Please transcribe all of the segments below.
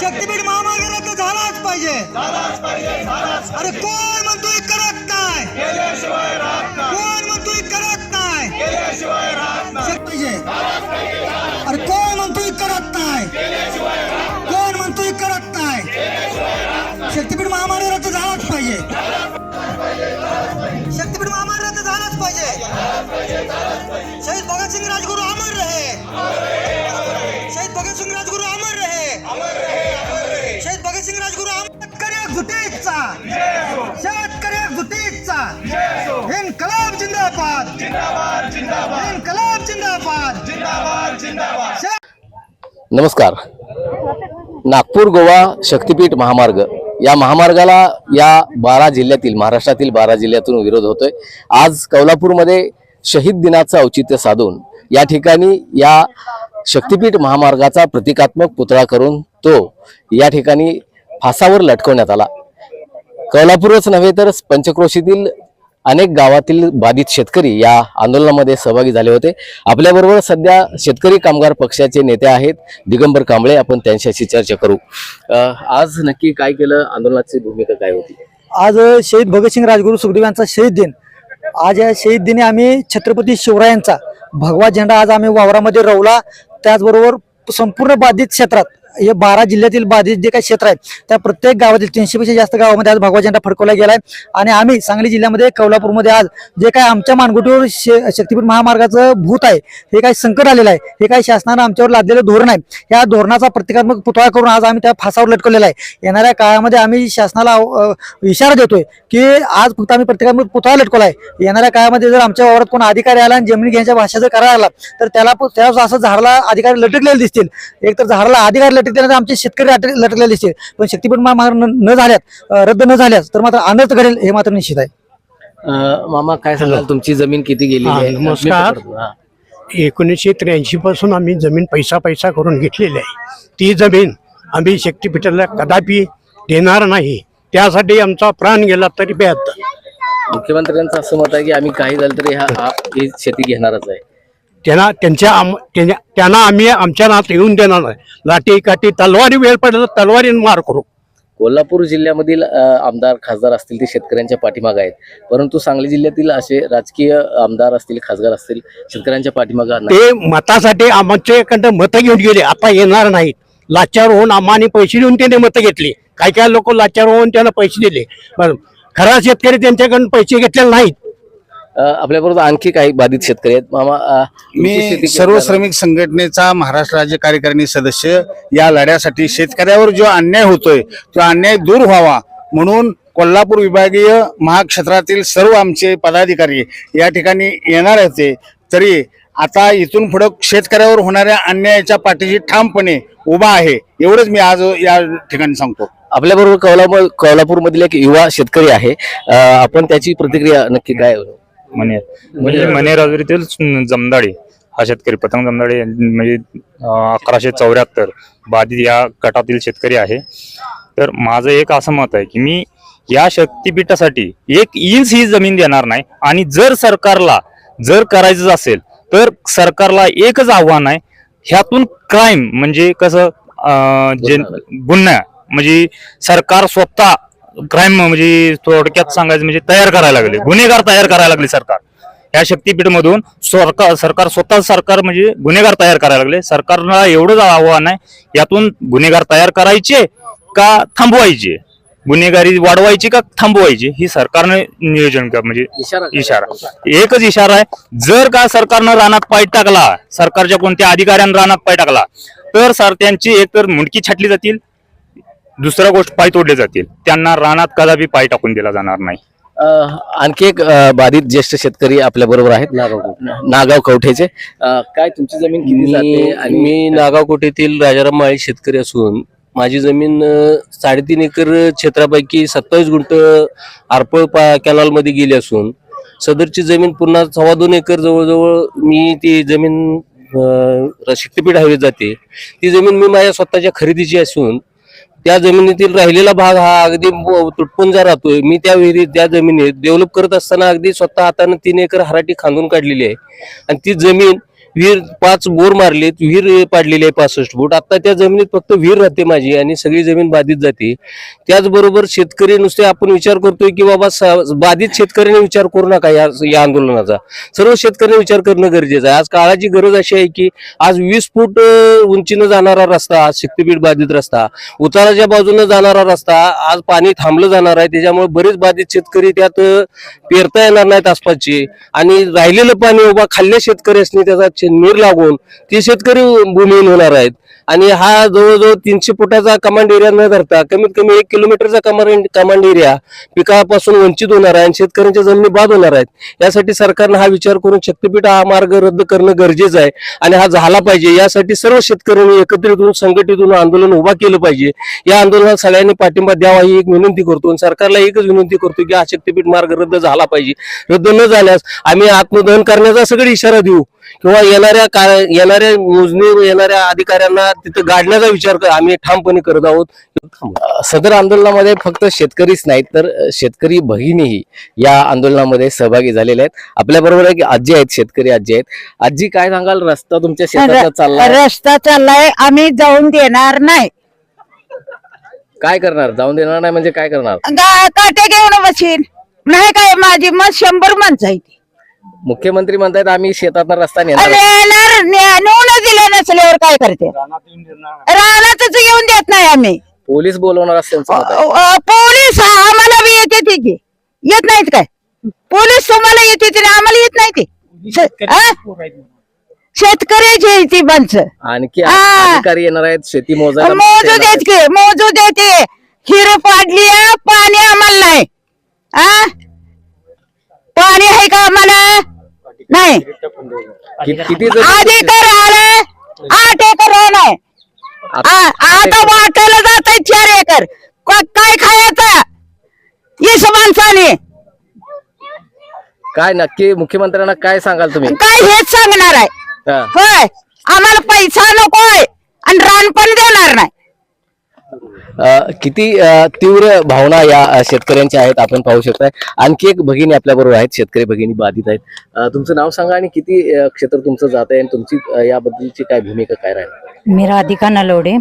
शक्तीपीठ महामार्गाला तर झालाच पाहिजे अरे कोण म्हणतोय करत नाही? कोण म्हणतोय करत नाही? पाहिजे. अरे कोण म्हणतोय करत नाही? कोण म्हणतोय करत नाही? शक्तीपीठ महामार्गाला तर झालाच पाहिजे. शक्तीपीठ महामार्गाला तर झालाच पाहिजे. शहीद भगतसिंग राजगुरू अमर रहे. शहीद भगतसिंग राजगुरू अमर शेतकरी एकजुटीचा शेतकरी एकजुटीचा इन्कलाब जिंदाबाद. इन्कलाब जिंदाबाद. नमस्कार. नागपूर गोवा शक्तीपीठ महामार्ग. या महामार्गाला या बारा जिल्ह्यातील महाराष्ट्रातील बारा जिल्ह्यातून विरोध होतोय. आज कोल्हापूरमध्ये शहीद दिनाचं औचित्य साधून या ठिकाणी या शक्तीपीठ महामार्गाचा प्रतिकात्मक पुतळा करून तो या ठिकाणी फासावर लटकवण्यात आला. कोल्हापूरच नव्हे तर पंचक्रोशीतील अनेक गावातील बाधित शेतकरी या आंदोलनामध्ये सहभागी झाले होते. आपल्याबरोबर सध्या शेतकरी कामगार पक्षाचे नेते आहेत. दिगंबर कांबळे आपण त्यांच्याशी चर्चा करू. आज नक्की काय केलं? आंदोलनाची भूमिका काय होती? आज शहीद भगतसिंग राजगुरू सुखदेव यांचा शहीद दिन. आज या शहीद दिनी आम्ही छत्रपती शिवरायांचा भगवा झेंडा आज आम्ही वावरामध्ये रोवला. त्याचबरोबर संपूर्ण बाधित क्षेत्रात हे बारा जिल्ह्यातील बाधित जे काही क्षेत्र आहेत त्या प्रत्येक गावातील तीनशेपेक्षा जास्त गावामध्ये आज भगवा झेंडा फडकवला आहे आणि आम्ही सांगली जिल्ह्यामध्ये कोल्हापूरमध्ये आज जे काय आमच्या मानगुटीवर शक्तीपीठ महामार्गाचं भूत आहे हे काही संकट आलेलं आहे हे काही शासनानं आमच्यावर लादलेलं धोरण आहे या धोरणाचा प्रतिकात्मक पुतळा करून आज आम्ही त्या फासावर लटकवलेला आहे. येणाऱ्या काळामध्ये आम्ही शासनाला इशारा देतोय की आज फक्त आम्ही प्रतिकात्मक पुतळा लटकवला आहे येणाऱ्या काळामध्ये जर आमच्या वावरात कोण अधिकारी आला आणि जमीन घ्यायच्या भाषा जर करायला आला तर त्याला त्याला असं झाडाला अधिकारी लटकलेले दिसतील. एक तर झाडाला अधिकारी लटकल्यानंतर आमचे शेतकरी लटक- लटकलेले दिसतील. पण शक्तीपीठ महामार्ग न न झाल्यात रद्द न झाल्यास तर मात्र अनर्थ घडेल हे मात्र निश्चित आहे. मामा काय सांगाल? तुमची जमीन किती गेली हा, आहे? नमस्कार. हा. एकोणीसशे त्र्याऐंशी पासून आम्ही जमीन पैसा पैसा करून घेतलेली आहे. ती जमीन आम्ही शक्तीपीठाला कदापि देणार नाही. त्यासाठी आमचा प्राण गेला तरी बेहत्तर मुख्यमंत्र्यांचं असं मत आहे की आम्ही काही झालं तरी हा हा- ही शेती घेणारच आहे. त्यांना त्यांच्या आम- त्यांच्या- त्यांना आम्ही आमच्या नात येऊन देणार नाही. लाठी काठी तलवारी वेळ पडला तर तलवारीने मार करू. कोल्हापूर जिल्ह्यामधील आमदार खासदार असतील ते शेतकऱ्यांच्या पाठीमागे आहेत. परंतु सांगली जिल्ह्यातील असे राजकीय आमदार असतील खासदार असतील शेतकऱ्यांच्या पाठीमागे ते मतासाठी आमच्याकडं मतं घेऊन गेले. आता येणार नाहीत. लाचार होऊन आम्हाने पैसे देऊन त्याने मतं घेतली. काही काही लोक लाचार होऊन त्यांना पैसे दिले. पण खरा शेतकरी त्यांच्याकडून पैसे घेतलेले नाहीत. आपल्याबरोबर आणखी काही बाधित शेतकरी आहेत. मामा मी सर्व? श्रमिक संघटनेचा महाराष्ट्र राज्य कार्यकारिणी सदस्य या लढ्यासाठी शेतकऱ्यावर जो अन्याय होतोय तो अन्याय दूर व्हावा म्हणून कोल्हापूर विभागीय महाक्षेत्रातील सर्व आमचे पदाधिकारी या ठिकाणी येणार होते. तरी आता इथून पुढे शेतकऱ्यावर होणाऱ्या अन्यायाच्या पाठीशी ठामपणे उभा आहे एवढंच मी आज या ठिकाणी सांगतो. आपल्याबरोबर कोल्हापूर कोल्हापूर मधील एक युवा शेतकरी आहे. आपण त्याची प्रतिक्रिया नक्की काय मनेर. म्हणजे मनेर राजुरीतील जमदाडे हा शेतकरी पतंग जमदाडे म्हणजे अकराशे चौऱ्याहत्तर बाधित या गटातील शेतकरी आहे. तर माझं एक असं मत आहे की मी या शक्तीपीठासाठी एक इंच ही जमीन देणार नाही आणि जर सरकारला जर करायचं असेल तर सरकारला एकच आव्हान आहे ह्यातून क्राईम म्हणजे कसं जे गुन्हा म्हणजे सरकार स्वतः क्राईम म्हणजे थोडक्यात सांगायचं म्हणजे तयार करायला लागले. गुन्हेगार तयार करायला लागले सरकार. या शक्तीपीठमधून सरकार सरकार स्वतः सरकार म्हणजे गुन्हेगार तयार करायला लागले. सरकारला एवढंच आव्हान आहे यातून गुन्हेगार तयार करायचे का थांबवायचे? गुन्हेगारी वाढवायची का थांबवायची? ही सरकारने नियोजन कर म्हणजे इशारा इशारा. एकच इशारा आहे जर का सरकारनं रानात पाय टाकला सरकारच्या कोणत्या अधिकाऱ्यानं रानात पाय टाकला तर सर त्यांची एकतर मुंडकी छाटली जातील दुसऱ्या गोष्ट पाय तोडले जातील. त्यांना रानात कदापि पाय टाकून दिला जाणार नाही. अ, आणखी एक अ, बाधित ज्येष्ठ शेतकरी आपल्या बरोबर आहेत नागाव कवठेचे. अ, काय तुमची जमीन किती जाते आणि मी नागावकोटेतील राजाराम माळी शेतकरी असून माझी जमीन अ, साडेतीन एकर क्षेत्रापैकी सत्तावीस गुंठ आरपळ पा कॅनॉलमध्ये गेली असून सदरची जमीन पुन्हा सव्वा दोन एकर जवळजवळ मी ती जमीन अ, शक्तीपीठ हवेत जाते. ती जमीन मी माझ्या स्वतःच्या खरेदीची असून त्या जमिनीतील राहिलेला भाग हा अगदी तुटपुंजा राहतोय. मी त्या विहिरीत त्या जमिनीत डेव्हलप करत असताना अगदी स्वतः हाताने तीन एकर हराटी खांदून काढलेली आहे. आणि ती जमीन विहीर पाच बोर मारलेत विहीर पाडलेली आहे पासष्ट फूट आता त्या जमिनीत फक्त विहीर राहते माझी आणि सगळी जमीन बाधित जाते. त्याचबरोबर शेतकरी नुसते आपण विचार करतोय की बाबा स- बाधित शेतकऱ्याने विचार करू नका या या आंदोलनाचा. सर्व शेतकऱ्यांनी विचार करणं गरजेचं आहे. आज काळाची गरज अशी आहे की आज वीस फूट उंचीनं जाणारा रस्ता आज शक्तीपीठ बाधित रस्ता उताराच्या बाजूनं जाणारा रस्ता आज पाणी थांबलं जाणार आहे. त्याच्यामुळे बरेच बाधित शेतकरी त्यात पेरता येणार नाहीत आसपासचे आणि राहिलेलं पाणी उभा खाल्ल्या शेतकऱ्यांनी त्याचा नीर लागून ती शेतकरी भूमिहीन होणार आहेत. आणि हा जवळजवळ तीनशे फुटाचा कमांड एरिया न धरता कमीत कमी एक किलोमीटरचा कमांड कमांड एरिया पिकापासून वंचित होणार आहे आणि शेतकऱ्यांच्या जमिनी बाद होणार आहेत. यासाठी सरकारनं हा विचार करून शक्तीपीठ हा मार्ग रद्द करणं गरजेचं आहे आणि हा झाला पाहिजे. यासाठी सर्व शेतकऱ्यांनी एकत्रित होऊन संघटित होऊन आंदोलन उभा केलं पाहिजे. या आंदोलनात सगळ्यांनी पाठिंबा द्यावा ही एक विनंती करतो आणि सरकारला एकच विनंती करतो की हा शक्तीपीठ मार्ग रद्द झाला पाहिजे. रद्द न झाल्यास आम्ही आत्मदहन करण्याचा सगळे इशारा देऊ. किंवा येणाऱ्या का- येणाऱ्या मोजणी येणाऱ्या अधिकाऱ्यांना तिथं गाडण्याचा विचार आम्ही ठामपणे करत आहोत. सदर आंदोलनामध्ये फक्त शेतकरीच नाहीत तर शेतकरी भगिनीही या आंदोलनामध्ये सहभागी झालेले आहेत. आपल्या बरोबर एक आजी आहेत शेतकरी आजी आहेत. आजी काय सांगाल रस्ता तुमच्या शेताचा चालला रस्ता चाललाय आम्ही जाऊन देणार नाही. काय करणार? जाऊन देणार नाही म्हणजे काय करणार? गा- काटे घेऊन बसीन. नाही काय माझी मग शंभर माणसं आहे ती मुख्यमंत्री म्हणतायत आम्ही शेतात रस्ता नेणार अरे येणार ने- नेऊन दिले नसल्यावर काय करते? रानातच येऊन देत नाही आम्ही. पोलीस बोलवणार असं त्यांचं मत आहे. अ- अ, पोलीस आम्हाला बी येते ती की. येत नाहीत काय? पोलीस तुम्हाला येते ती आम्हाला येत नाही ती? शेतकऱ्याची ती माणसं. आणखी. अधिकारी येणार आहेत शेती मोजू येणार देत मोजू देते. हिर पाडली आहे, पाणी आम्हाला नाही आ पाणी आहे का आम्हाला नाही. कि- किती जण- आधी तर आलं आठ एकर रान आहे. आ- आता वाटायला जात आहे चार एकर. क- काय खायचं? येस माणसाने. काय नक्की मुख्यमंत्र्यांना काय सांगाल तुम्ही? काय हेच सांगणार आहे. हा. होय. आम्हाला पैसा नकोय आणि रान पण देणार नाही. किती तीव्र भावना या शेतकऱ्यांच्या आहेत आपण पाहू शकताय. आणखी एक भगिनी आपल्या बरोबर आहेत शेतकरी भगिनी बाधित आहेत. तुमचं नाव सांगा आणि किती क्षेत्र तुमचं जात आहे आणि तुमची याबद्दलची काय भूमिका काय राहील? मी राधिका नलवडे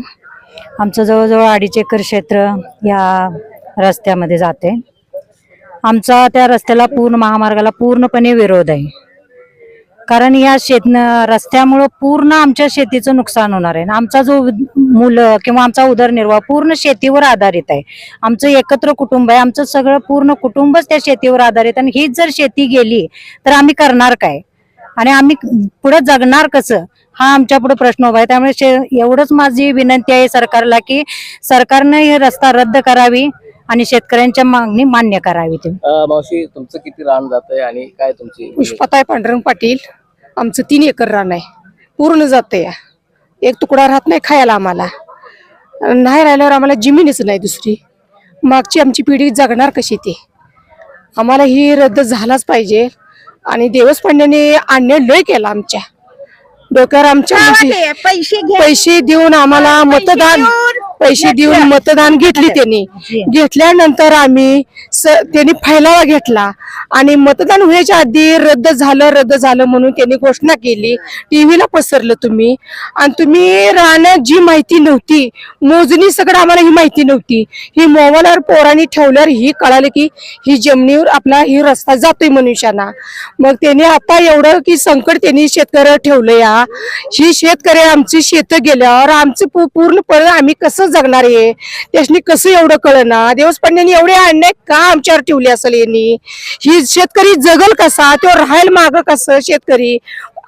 आमचं जवळजवळ अडीच एकर क्षेत्र या रस्त्यामध्ये जाते. आमचा त्या रस्त्याला पूर्ण महामार्गाला पूर्णपणे विरोध आहे. कारण या शेत रस्त्यामुळं पूर्ण आमच्या शेतीचं नुकसान होणार आहे. आणि आमचा जो मुलं किंवा आमचा उदरनिर्वाह पूर्ण शेतीवर आधारित आहे. आमचं एकत्र कुटुंब आहे. आमचं सगळं पूर्ण कुटुंबच त्या शेतीवर आधारित आणि हीच जर शेती गेली तर आम्ही करणार काय? आणि आम्ही पुढे जगणार कसं? हा आमच्या पुढे प्रश्न उभा आहे. त्यामुळे शे- एवढंच माझी विनंती आहे सरकारला की सरकारने हे रस्ता रद्द करावी. आणि शेतकऱ्यांच्या मागणी मान्य करावी ती अ, मावशी तुमचं किती रान जात आहे आणि काय तुमची पुष्पाताई पांडुरंग पाटील आमचं तीन एकर रान आहे. पूर्ण जाते या एक तुकडा राहत नाही खायला आम्हाला. नाही राहिल्यावर आम्हाला जमीनच नाही दुसरी. मागची आमची पिढी जगणार कशी ते? आम्हाला ही रद्द झालाच पाहिजे. आणि देवस पांड्याने अन्याय लय केला आमच्या. डोक्यावर आमच्या पैसे पैसे देऊन आम्हाला मतदान पैसे देऊन मतदान घेतले त्यांनी. घेतल्यानंतर आम्ही स त्यांनी फैलावा घेतला. आणि मतदान व्हायच्या आधी रद्द झालं रद्द झालं म्हणून त्यांनी घोषणा केली. टीव्हीला पसरलं तुम्ही. आणि तुम्ही राहणं जी माहिती नव्हती मोजणी सगळं आम्हाला ही माहिती नव्हती. ही मोबाईलवर पोरांनी ठेवल्यावर ही कळालं की ही जमिनीवर आपला ही रस्ता जातोय मनुष्याना मग त्यांनी आता एवढं की संकट त्यांनी शेतकऱ्यावर ठेवलं या ही शेतकरी आमची शेतं गेल्यावर आमचं पू- पूर्णपणे आम्ही कसं जगणार आहे त्याच्यानी कसं एवढं कळना? देवस पंड्यांनी एवढे अन्याय का आमच्यावर ठेवले असेल यांनी? ही शेतकरी जगल कसा तो राहील माग कसं शेतकरी?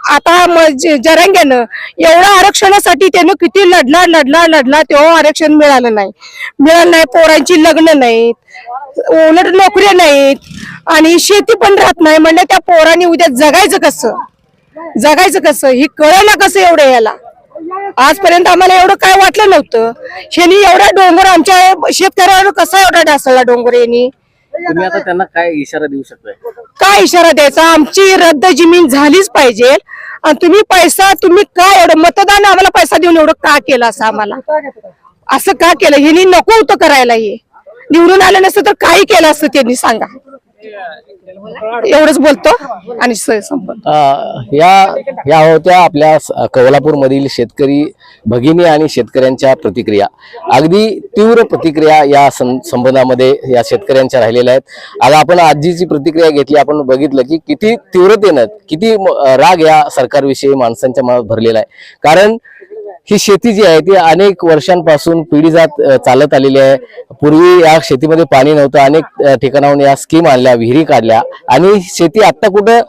आता म- जरांग्यानं एवढ्या आरक्षणासाठी त्यानं किती लढला लढला लढला तेव्हा आरक्षण मिळालं नाही. मिळालं नाही पोरांची लग्न नाहीत उलट नोकऱ्या नाहीत आणि शेती पण राहत नाही. म्हणलं त्या पोरांनी उद्या जगायचं कसं? जगायचं कसं? ही कळलं कसं एवढं याला? आजपर्यंत आम्हाला एवढं काय वाटलं नव्हतं. ह्यानी एवढा डोंगर आमच्या शेतकऱ्यावर कसा एवढा ढासळला डोंगर यांनी? तुम्ही आता त्यांना काय इशारा देऊ शकताय? काय इशारा द्यायचा? आमची रद्द जमीन झालीच पाहिजे. आणि तुम्ही पैसा तुम्ही काय एवढं मतदान आम्हाला पैसा देऊन एवढं का केलं असं आम्हाला? असं का केलं? ह्यांनी नको होतं करायला हे. निवडून आलं नसतं तर काही केलं असतं त्यांनी सांगा. एवढंच बोलतो आणि संपत या या होत्या आपल्या स- कोल्हापूरमधील शेतकरी भगिनी आणि शेतकऱ्यांच्या प्रतिक्रिया. अगदी तीव्र प्रतिक्रिया या सं- संबंधामध्ये या शेतकऱ्यांच्या राहिलेल्या आहेत. आता आपण आजीची प्रतिक्रिया घेतली आपण बघितलं की किती तीव्रतेनं किती राग या सरकारविषयी माणसांच्या मनात भरलेला आहे. कारण ही शेती जी आहे ती अनेक वर्षांपासून पिढी जात चालत आलेली आहे. पूर्वी या शेतीमध्ये पाणी नव्हतं. अनेक ठिकाणाहून या स्कीम आणल्या विहिरी काढल्या. आणि शेती आत्ता कुठं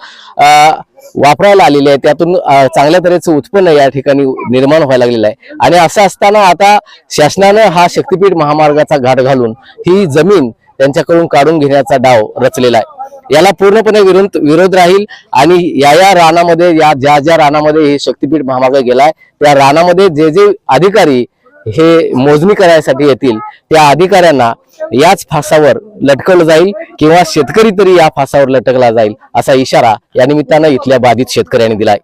वापरायला आलेली आहे त्यातून चांगल्या तऱ्हेचं उत्पन्न या ठिकाणी निर्माण व्हायला लागलेलं आहे. आणि असं असताना आता शासनानं हा शक्तीपीठ महामार्गाचा घाट घालून ही जमीन त्यांच्याकडून काढून घेण्याचा डाव रचलेला आहे. याला पूर्णपणे विरोध विरोध राहील आणि या या रानामध्ये या ज्या ज्या रानामध्ये हे शक्तीपीठ महामार्ग गेलाय त्या रानामध्ये जे जे अधिकारी हे मोजणी करायसाठी येतील त्या अधिकाऱ्यांना याच फासावर लटकवलं जाईल किंवा शेतकरी तरी या फासावर लटकला जाईल असा इशारा या निमित्तानं इथल्या बाधित शेतकऱ्यांनी दिलाय.